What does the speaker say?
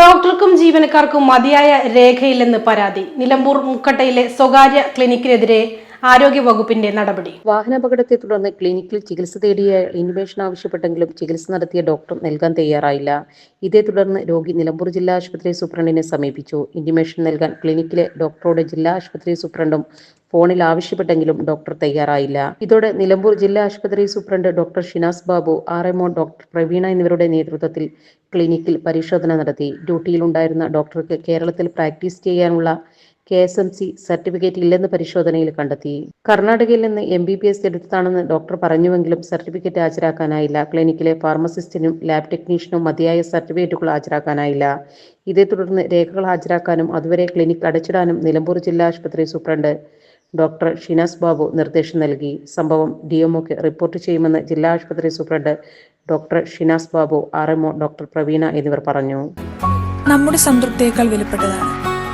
ഡോക്ടർക്കും ജീവനക്കാർക്കും മതിയായ രേഖയില്ലെന്ന് പരാതി. നിലമ്പൂർ മുക്കട്ടയിലെ സ്വകാര്യ ക്ലിനിക്കിനെതിരെ ആരോഗ്യവകുപ്പിന്റെ നടപടി. വാഹനാപകടത്തെ തുടർന്ന് ക്ലിനിക്കിൽ ചികിത്സ തേടിയ ഇൻവേഷൻ ആവശ്യപ്പെട്ടെങ്കിലും ചികിത്സ നടത്തിയ ഡോക്ടർ നൽകാൻ തയ്യാറായില്ല. ഇതേ തുടർന്ന് രോഗി നിലമ്പൂർ ജില്ലാ ആശുപത്രി സൂപ്രണ്ടിനെ സമീപിച്ചു. ഇന്റിമേഷൻ നൽകാൻ ക്ലിനിക്കിലെ ഡോക്ടറോട് ജില്ലാ ആശുപത്രി സൂപ്രണ്ടും ഫോണിൽ ആവശ്യപ്പെട്ടെങ്കിലും ഡോക്ടർ തയ്യാറായില്ല. ഇതോടെ നിലമ്പൂർ ജില്ലാ ആശുപത്രി superintendent doctor Shinas Babu R M O doctor Praveena എന്നിവരുടെ നേതൃത്വത്തിൽ ക്ലിനിക്കിൽ പരിശോധന നടത്തി. ഡ്യൂട്ടിയിലുണ്ടായിരുന്ന ഡോക്ടർക്ക് കേരളത്തിൽ പ്രാക്ടീസ് ചെയ്യാനുള്ള K S M C certificate ഇല്ലെന്ന് പരിശോധനയിൽ കണ്ടെത്തി. കർണാടകയിൽ നിന്ന് എം ബി ബി എസ് എടുത്തതാണെന്ന് ഡോക്ടർ പറഞ്ഞുവെങ്കിലും സർട്ടിഫിക്കറ്റ് ഹാജരാക്കാനായില്ല. ക്ലിനിക്കിലെ ഫാർമസിസ്റ്റിനും ലാബ് ടെക്നീഷ്യനും മതിയായ സർട്ടിഫിക്കറ്റുകൾ ഹാജരാക്കാനായില്ല. ഇതേ തുടർന്ന് രേഖകൾ ഹാജരാക്കാനും അതുവരെ ക്ലിനിക് അടച്ചിടാനും നിലമ്പൂർ ജില്ലാ ആശുപത്രി സൂപ്രണ്ട് ഡോക്ടർ ഷിനാസ് ബാബു നിർദ്ദേശം നൽകി. സംഭവം ഡിഎംഒക്ക് റിപ്പോർട്ട് ചെയ്യുമെന്ന് ജില്ലാ ആശുപത്രി superintendent doctor Shinas Babu R doctor Praveena എന്നിവർ പറഞ്ഞു. നമ്മുടെ സംതൃപ്തിയേക്കാൾ വിലപ്പെട്ടതാണ്.